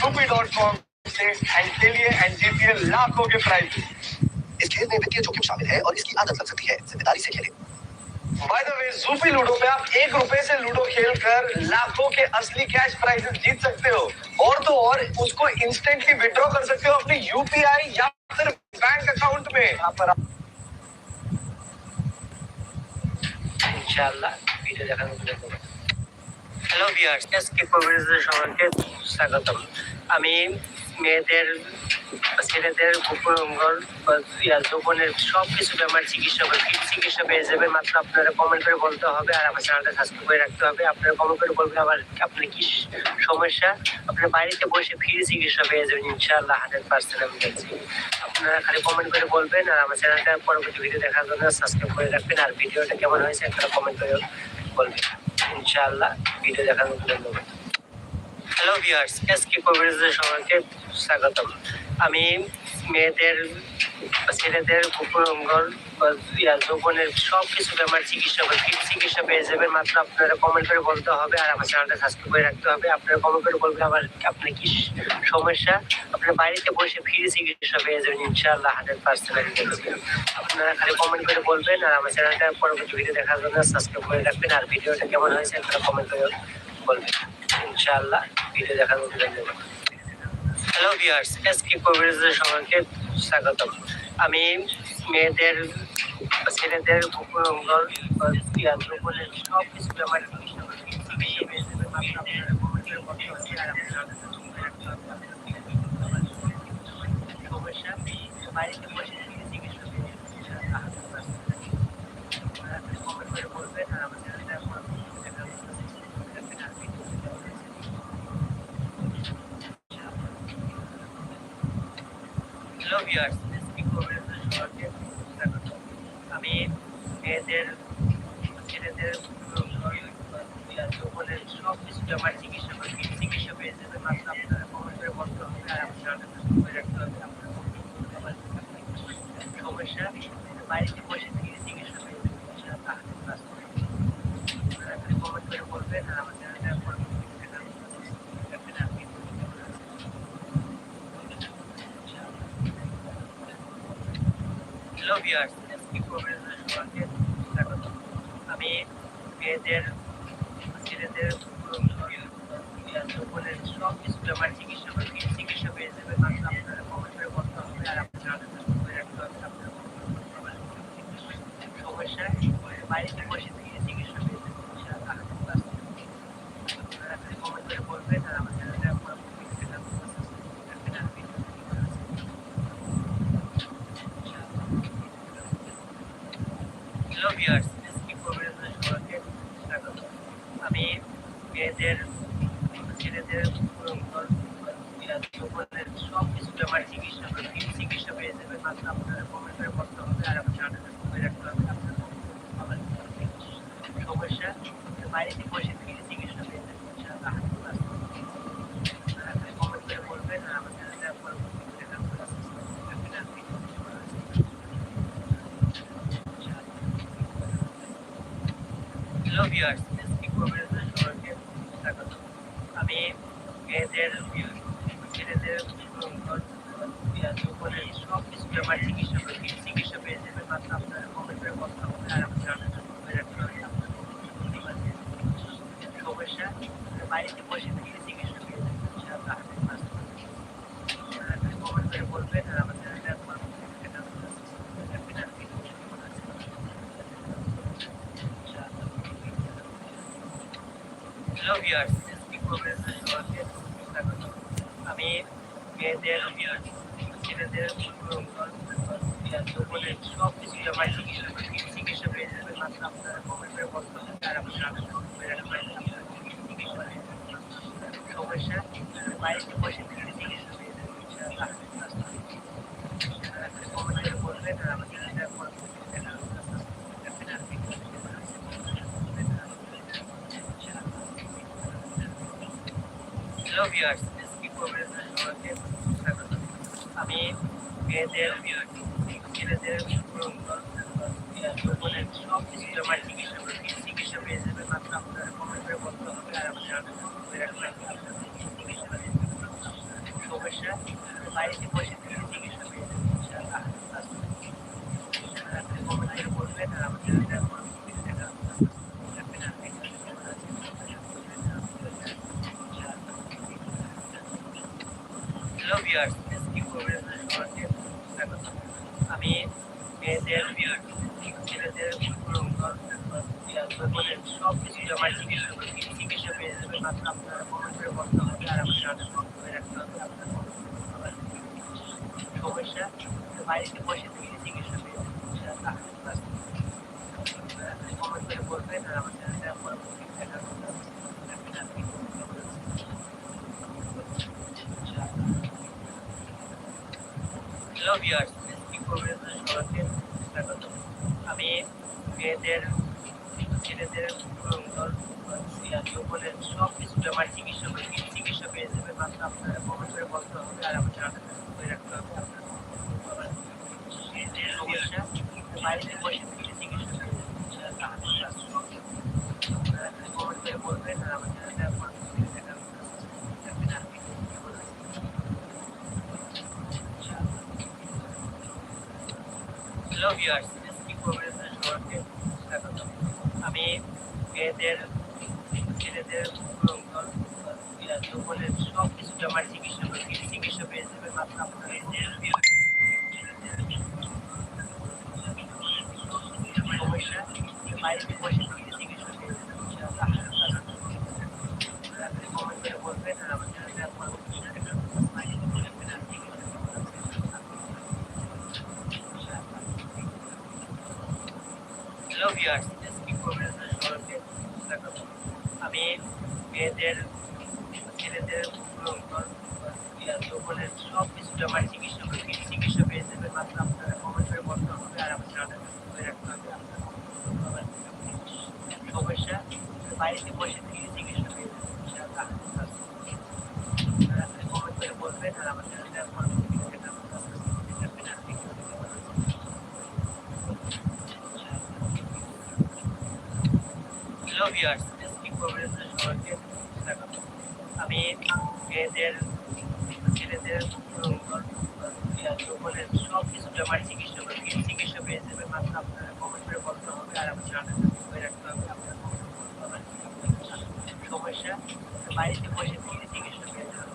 Soupy dot com से and खेलिए and जीतिए लाखों के प्राइज इस खेल में वित्तीय जोखिम शामिल है और इसकी आदत लग सकती है जिम्मेदारी से खेलें by the way Zupee Ludo पे आप एक रुपए से लूडो खेल कर लाखों के असली कैश प्राइजेस जीत सकते हो और तो और उसको इंस्टेंटली विड्रॉ कर सकते हो अपने यूपीआई या फिर बैंक अकाउंट में यहाँ पर आप ইনশাআল্লাহ ভিডিও দেখানোর জন্য হ্যালো ভিউয়ার্স এসকে কভারেজের সবাইকে স্বাগতম আমি মেয়েদের ছেলেদের ইয়া, যৌবনের সব কিছু বেমার চিকিৎসা চিকিৎসা পেয়ে যাবে মাত্র আপনারা কমেন্ট করে বলতে হবে আর আমার চ্যানেলটা সাবস্ক্রাইব করে রাখতে হবে। আপনারা কমেন্ট করে বলবেন আবার আপনার কি সমস্যা? আপনার বাড়িতে বসে ফ্রি চিকিৎসা পেয়ে যাবেন ইনশাআল্লাহ হান্ড্রেড পার্সেন্ট আমি বলছি। আপনারা খালি কমেন্ট করে বলবেন আর আমার চ্যানেলটা পরবর্তী ভিডিও দেখার জন্য সাবস্ক্রাইব করে রাখবেন। আর ভিডিওটা কেমন হয়েছে আপনারা কমেন্ট করে বলবেন। ইনশাআল্লাহ ভিডিও দেখার জন্য ধন্যবাদ। হ্যালো ভিউয়ার্স এসকে কভারেজের সবাইকে স্বাগতম। আমি মেয়েদের ছেলেদের বা ইয়া, যৌবনের সব কিছু বেমার চিকিৎসা হবে ফ্রি চিকিৎসা পেয়ে যাবেন মাত্র আপনারা কমেন্ট করে বলতে হবে আর আমার চ্যানেলটা সাবস্ক্রাইব করে রাখতে হবে। আপনারা কমেন্ট করে বলবেন আমার আপনার কি সমস্যা? আপনার বাড়িতে বসে ফ্রি চিকিৎসা পেয়ে যাবেন ইনশাআল্লাহ হান্ড্রেড পার্সেন্ট আপনারা খালি কমেন্ট করে বলবেন আর আমার চ্যানেলটা পরবর্তী ভিডিও দেখার জন্য সাবস্ক্রাইব করে রাখবেন। আর ভিডিওটা কেমন হয়েছে আপনারা কমেন্ট করে বলবেন ইনশাআল্লাহ। ভিডিও দেখার জন্য ধন্যবাদ হ্যালো ভিউয়ার্স এসকে কভারেজের সবাইকে স্বাগতম। আমি মেয়েদের ছেলেদের ইয়া, যৌবনের সব কিছু বেমার চিকিৎসা করি। চিকিৎসা পেয়ে যাবেন মাত্র আপনারা comment করে বলতে হবে আর আপনারা সমস্যা বাড়িতে বসে থেকে চিকিৎসা পেয়ে যাবেন ইনশাআল্লাহ। আপনারা comment করে বলবেন আর আমার চ্যানেলটা পরবর্তী দেখার জন্য subscribe করে রাখবেন। হ্যালো ভিউয়ার্স এসপি কভারেজের সবাইকে স্বাগত আমি মেয়েদের ছেলেদের যৌবনের সব কিছু বেমার চিকিৎসা করি ফ্রি চিকিৎসা পেয়ে যাবে মাত্র আপনারা কমেন্ট করে বলতে হবে আর আপনারা করে রাখতে হবে আপনার আবার সমস্যা বাড়িতে বসে থেকে চিকিৎসা পেয়ে যাবে ইনশাআল্লাহ। আপনারা খালি কমেন্ট করে বলবেন আর আমার চ্যানেলটা পরবর্তী দেখার জন্য subscribe করবেন আর video কেমন হয়েছে হ্যালো ভিউয়ার্স এসপি কভারেজের সবাইকে স্বাগত আমি মেয়েদের ছেলেদের যৌবনের সব কিছু বেমার চিকিৎসা করি ফ্রি চিকিৎসা পেয়ে যাবে মাত্র আপনারা কমেন্ট করে বলতে হবে আর আপনার চ্যানেলটা সাবস্ক্রাইব করে রাখতে হবে আপনার সমস্যা বাড়িতে বসে থেকে চিকিৎসা পেয়ে যাবে ইনশাআল্লাহ। আপনারা খালি কমেন্ট করে বলবেন আর আমার চ্যানেলটা পরবর্তী দেখার জন্য subscribe করে রাখবেন আর video কেমন হয়েছে হ্যালো ভিউয়ার্স এসপি কভারেজের সবাইকে স্বাগত আমি মেয়েদের ছেলেদের উপরঙ্গর যৌবনের সব কিছু বেমার চিকিৎসা করি ফ্রি চিকিৎসা পেয়ে যাবে মাত্র আপনারা কমেন্ট করে বলতে হবে আর আমার চ্যানেলটা সাবস্ক্রাইব করে রাখতে হবে আপনার আবার সমস্যা বাড়িতে বসে ফ্রি চিকিৎসা পেয়ে যাবে ইনশাআল্লাহ আপনারা খালি কমেন্ট করে বলবেন আর আমার চ্যানেলটা পরবর্তী দেখার জন্য subscribe করে রাখবেন আর video কেমন হয়েছে হ্যালো ভিউয়ার্স এসপি কভারেজের সবাইকে স্বাগত আমি মেয়েদের ছেলেদের যৌবনের সব কিছু বেমার চিকিৎসা করি ফ্রি চিকিৎসা পেয়ে যাবে মাত্র আপনারা কমেন্ট করে বলতে হবে আর আমার চ্যানেলটা সাবস্ক্রাইব করে রাখতে হবে আপনার সমস্যা বাড়িতে বসে থেকে চিকিৎসা পেয়ে যাবে ইনশাআল্লাহ। আপনারা খালি কমেন্ট করে বলবেন আর আমার চ্যানেলটা পরবর্তী দেখার জন্য subscribe করে রাখবেন আর video কেমন হয়েছে হ্যালো ভিউয়ার্স এসপি কভারেজের সবাইকে স্বাগত আমি মেয়েদের সব কিছু বেমার চিকিৎসা চিকিৎসা পেয়ে যাবে মাত্র আপনারা কমেন্ট করে বলতে হবে আর আমার চ্যানেলটা সাবস্ক্রাইব করে রাখবেন সমস্যা বাড়িতে বসে থেকে চিকিৎসা পেয়ে যাবে ইনশাআল্লাহ। আপনারা খালি কমেন্ট করে বলবেন আর আমার চ্যানেলটা পরবর্তী দেখার জন্য subscribe করে রাখবেন আর video কেমন হয়েছে হ্যালো ভিউয়ার্স এসপি কভারেজের সবাইকে স্বাগত আমি মেয়েদের ছেলেদের যৌবনের সব কিছু বেমার চিকিৎসা করি ফ্রি চিকিৎসা পেয়ে যাবে মাত্র আপনারা কমেন্ট করে বলতে হবে আর আমার চ্যানেলটা সাবস্ক্রাইব করে রাখবেন আপনার চিকিৎসা সমস্যা বাড়িতে বসে থেকে চিকিৎসা পেয়ে যাবেন ইনশাআল্লাহ আপনি কমেন্টে বলবেন আর আমাদের হ্যালো ভিউয়ার্স এসকি প্রোগ্রামের সবাইকে স্বাগত আমি মেয়েদের ছেলেদের সকলের সব কিছু জমায় চিকিৎসা করি চিকিৎসা পেয়ে যাবে মাত্র আপনারা কমেন্ট করে বলতে হবে আর আমাদের আগে করে রাখতে হবে আপনার সমস্যা বাড়িতে বসে থেকে চিকিৎসা পেয়ে যাবে কমেন্ট করে বলবেন আর আমাদের পরবর্তী দেখা হ্যালো ভিউয়ার্স কি করবেন সবাইকে স্বাগত আমি মেয়েদের ছেলেদের সকলের সব কিছু আমার চিকিৎসা করি চিকিৎসা পেয়ে যাবে মাত্র আপনারা কমেন্ট করে বলতে হবে আর আমাদের আগে করে রাখতে হবে আপনার সমস্যা বাড়িতে বসে থেকে চিকিৎসা পেয়ে যাবে কমেন্ট করে বলবেন আর আমাদের পরবর্তী দেখা হ্যালো ভিউয়ার্স কি স্বাগত আমি মেয়েদের, ছেলেদের সকলের সব কিছুতে আমার চিকিৎসা করেছি চিকিৎসা পেয়ে যাবে মাত্র আপনার সমস্যা থেকে চিকিৎসা পেয়ে যাবে আপনি কমেন্ট করে বলবেন আর আমাদের পরবর্তী হ্যালো ভিউয়ার্স কি করবেন সবাইকে স্বাগত আমি মেয়েদের, ছেলেদের যৌবনের সব কিছু আমার চিকিৎসক করি চিকিৎসা পেয়ে যাবে, মাত্র আপনারা কমেন্ট করে বলতে হবে, আর আমার সাথে করে রাখতে হবে, আপনার সমস্যা বাড়িতে বসে থেকে চিকিৎসা পেয়ে যাবে আপনি কমেন্ট করে বলবেন আর আমাদের পরবর্তী দেখা হ্যালো ভিউয়ার্স সবাইকে স্বাগত আমি মেয়েদের ছেলেদের সকলের সব কিছু আমার চিকিৎসা করি চিকিৎসা পেয়ে যাবে মাত্র আপনারা কমেন্ট করে বলতে হবে, আর আমি জানাতে রাখতে হবে, আপনার সমস্যা বাড়িতে বসে থেকে চিকিৎসা পেয়ে যাবে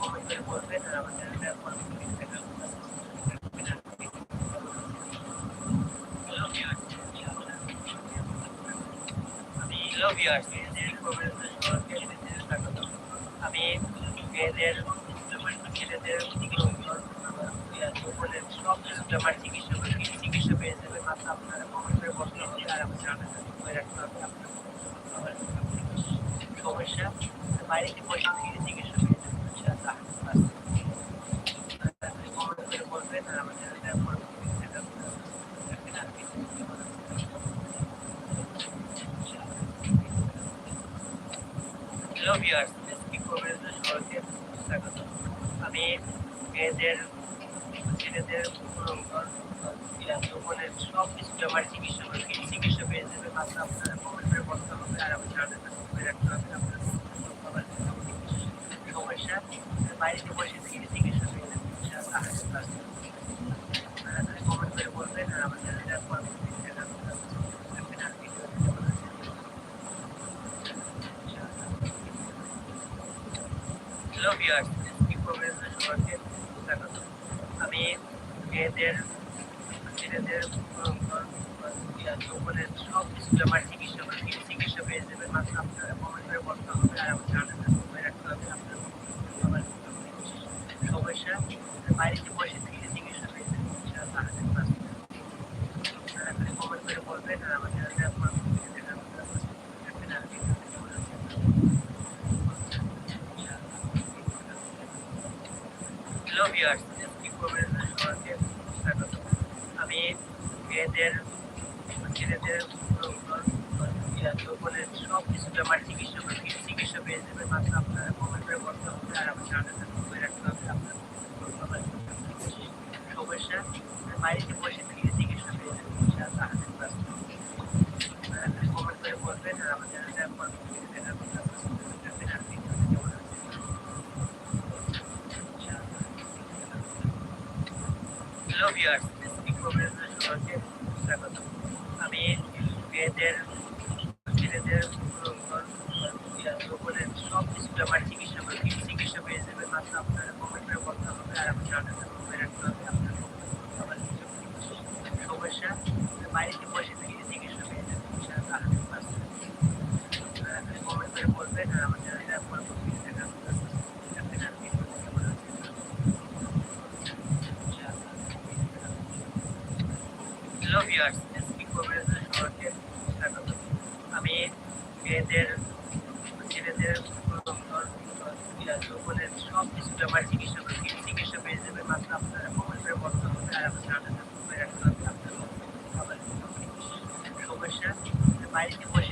কমেন্ট করে বলবেন আর আমাদের পরবর্তী দেখা হ্যালো ভিউয়ার্স আমি হ্যালো ভিউয়ার্স আমি মেয়েদের, ছেলেদের সব কিছু আমার চিকিৎসা চিকিৎসা পেয়ে যাবে মাত্র আপনারা কমেন্ট বলতে হবে আর করে রাখতে হবে, আপনার সমস্যা। বাড়িতে বসে থেকে চিকিৎসা পেয়ে যাবে কমেন্ট করে বলবেন আর আমাদের পরবর্তী দেখা হ্যালো ভিউয়ার্স কি করবেন সবাইকে আমি মেয়েদের, ছেলেদের সকলের সব কিছু আমার চিকিৎসা করে চিকিৎসা পেয়ে যাবে মাত্র আপনারা মোবাইল করে বলতে হবে আর আমি করে রাখতে হবে। আপনার সমস্যা, বাইরে বসে থেকে চিকিৎসা পেয়ে যাবে কমেন্ট করে বলবেন আর আমাদের পরবর্তী দেখা হ্যালো ভিউয়ার্স কি করবেন সবাইকে স্বাগত আমি মেয়েদের ছেলেদের সকলের সব কিছু আমার চিকিৎসা চিকিৎসা পেয়ে যাবে মাত্র আপনারা কমেন্ট করে বলতে হবে আর আগে করে রাখতে হবে আপনার সমস্যা বাড়িতে বসে থেকে চিকিৎসা পেয়ে যাবেন কমেন্ট করে বলবেন আর আমাদের পরবর্তী দেখা হ্যালো ভিউয়ার্স কি করবেন সবাইকে স্বাগত আমি মেয়েদের ছেলেদের সকলের সব কিছু আমার চিকিৎসা আমার চিকিৎসা চিকিৎসা পেয়ে যাবে? মাত্র আপনারা ভ্রমণ করে বলতে আপনার আলাদা সমস্যা বাড়িতে বসে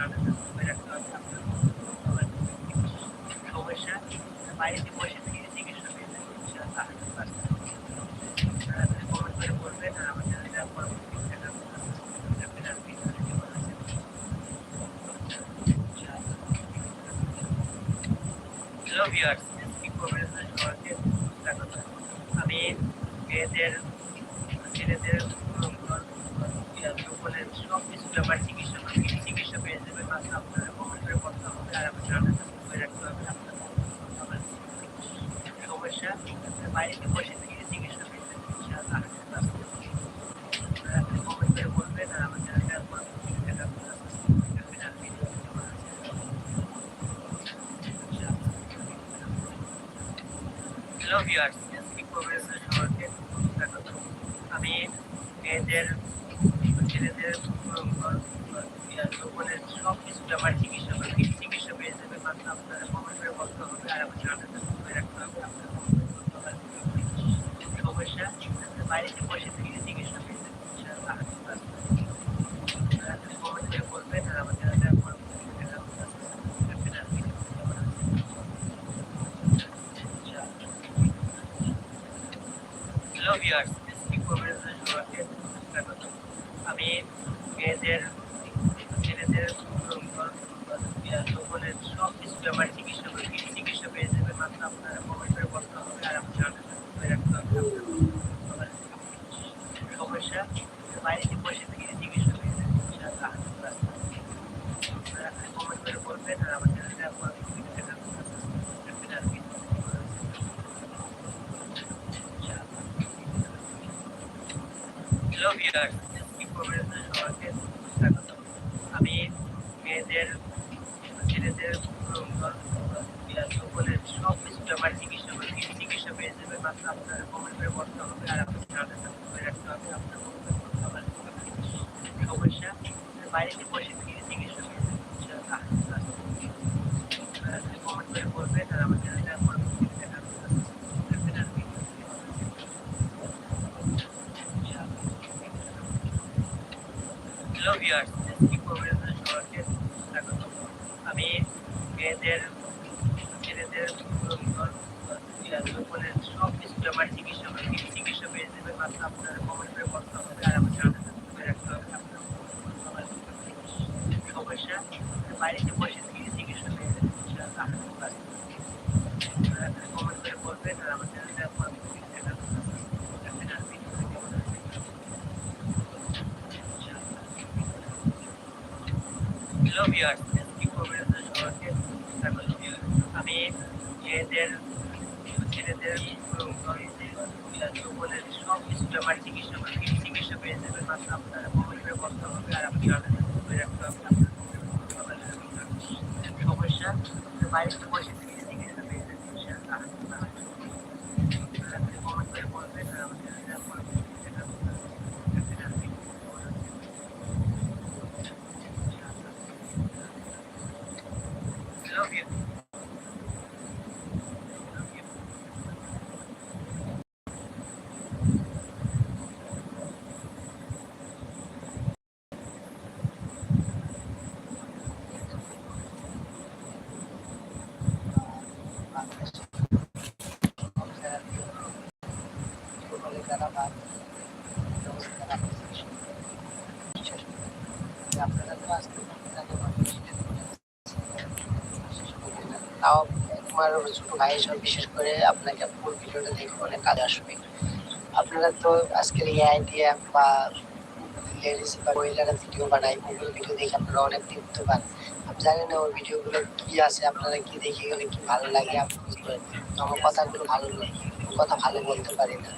রাখতে হবে provided the horses. Viewers speak professor জোরাকে স্বাগত আমি মেয়েদের ছেলেদের সকলের সব কিছু ব্যাপারে weiß nicht, wo ich hingehen soll. ইয়ে ভিউয়ার্স ইউটিউব আমি মেয়েদের, ছেলেদের সকলের সব কিছু আমার চিকিৎসা চিকিৎসা পেয়ে যাবেন মাত্র আপনার তাও ছোট ভাই সব বিশেষ করে আপনাকে ফুল ভিডিওটা দেখে অনেক কাজে আসবে। আপনারা তো আজকের এই আইডিয়া বা লেডিস বা মহিলারা ভিডিও বানায় ওগুলো ভিডিও দেখে আপনারা অনেক টিপতে পান আপনি জানেন না ওই ভিডিওগুলো কি আছে, আপনারা কি দেখে গেলে কি ভালো লাগে আপনি তো আমার কথাগুলো ভালো আমি কথা ভালো বলতে পারি না।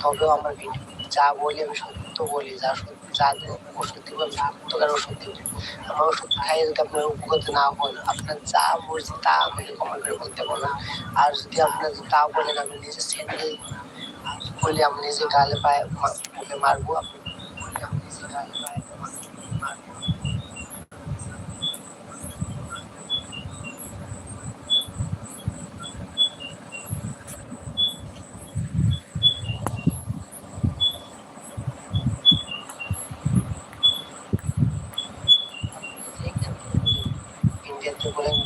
তবেও আমার ভিডিও যা বলি আমি সত্য বলি, যা সত্য যা ওষুধ দিব আমি সত্যকার ওষুধ দিব আমার ওষুধ খাইয়ে যদি আপনার উপকৃত না হন আপনার যা বলছে তা আমাকে কমেন্ট করে বলতে বলুন আর যদি আপনার তা বলেন, আমি নিজে স্যান্ডেল বলি আমি নিজে গালে পায়ে মারবো। আপনি নিজে গালে পায়ে মুখে মারবো ইন্ডিয়াতে বলেন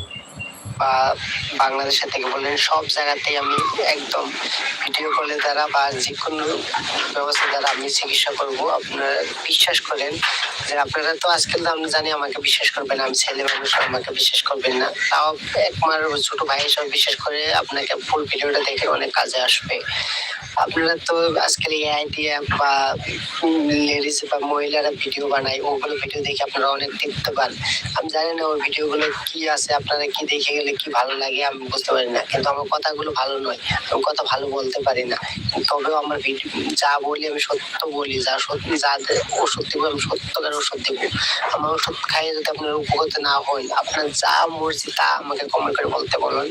বা বাংলাদেশের থেকে বলেন, সব জায়গাতেই আমি একদম ভিডিও কলের দ্বারা বা যে কোনো ব্যবস্থা দ্বারা আমি চিকিৎসা করব। আপনারা বিশ্বাস করেন যে আপনারা তো আজকাল আমি জানি আমাকে বিশ্বাস করবেন আমি ছেলে মানুষ, আমাকে বিশ্বাস করবেন না। তাও একমার ছোট ভাই হিসাবে বিশ্বাস করে আপনাকে ফুল ভিডিওটা দেখে অনেক কাজে আসবে। আপনারা তো আজকাল এই আইডিয়া বা লেডিস বা মহিলারা ভিডিও বানায়, ওগুলো ভিডিও দেখে আপনারা অনেক দেখতে পান আমি জানি না ওই ভিডিওগুলো কি আছে, আপনারা কি দেখে গেলে কি ভালো লাগে বুঝতে পারি না, কিন্তু আমার কথাগুলো ভালো নয়, আমি কথা ভালো বলতে পারি না। তবেও আমার ভিডিও যা বলি আমি সত্য বলি, যা সত্যি যা ওষুধ দেবো আমি সত্যকার ওষুধ দেবো আমার ওষুধ খাইয়ে যদি আপনার উপকৃত না হয়, আপনার যা মর্জি তা আমাকে কমেন্ট করে বলতে বলুন।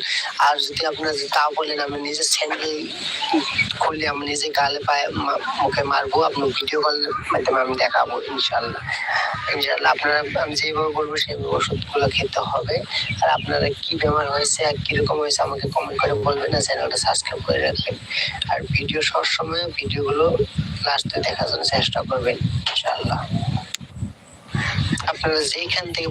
আর যদি আপনার তা বলেন, আমি নিজের স্যান্ডেল খুলে আমি নিজে গালে পায়ে মুখে মারবো আপনার ভিডিও কলের মাধ্যমে আমি দেখাবো ইনশাল্লাহ ইনশাল্লাহ আপনারা আমি যেভাবে বলব সেইভাবে ওষুধগুলো খেতে হবে। আর আপনারা কি বেমার হয়েছে আর কীরকম হয়েছে আমাকে কমেন্ট করে বলবেন, আর চ্যানেলটা সাবস্ক্রাইব করে রাখবেন। আর ভিডিও সবসময় ভিডিওগুলো লাস্টে দেখার জন্য চেষ্টা করবেন ইনশাল্লাহ আপনারা যেইখান থেকে